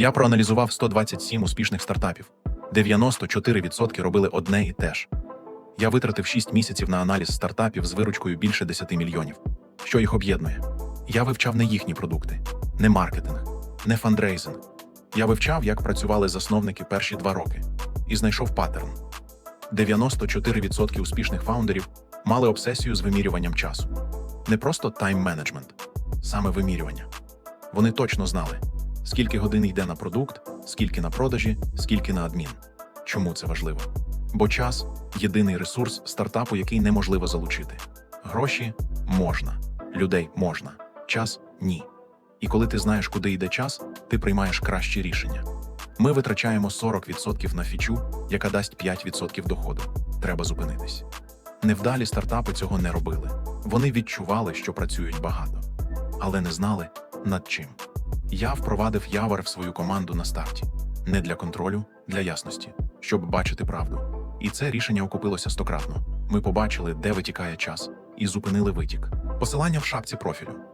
Я проаналізував 127 успішних стартапів. 94% робили одне і те ж. Я витратив 6 місяців на аналіз стартапів з виручкою більше 10 мільйонів. Що їх об'єднує? Я вивчав не їхні продукти, не маркетинг, не фандрейзинг. Я вивчав, як працювали засновники перші два роки, і знайшов паттерн. 94% успішних фаундерів мали обсесію з вимірюванням часу. Не просто тайм-менеджмент, саме вимірювання. Вони точно знали, скільки годин йде на продукт, скільки на продажі, скільки на адмін. Чому це важливо? Бо час єдиний ресурс стартапу, який неможливо залучити. Гроші можна, людей можна, час ні. І коли ти знаєш, куди йде час, ти приймаєш кращі рішення. Ми витрачаємо 40% на фічу, яка дасть 5% доходу. Треба зупинитись. Невдалі стартапи цього не робили. Вони відчували, що працюють багато, але не знали над чим. Я впровадив Явар в свою команду на старті не для контролю, для ясності, щоб бачити правду. І це рішення окупилося стократно. Ми побачили, де витікає час, і зупинили витік. Посилання в шапці профілю.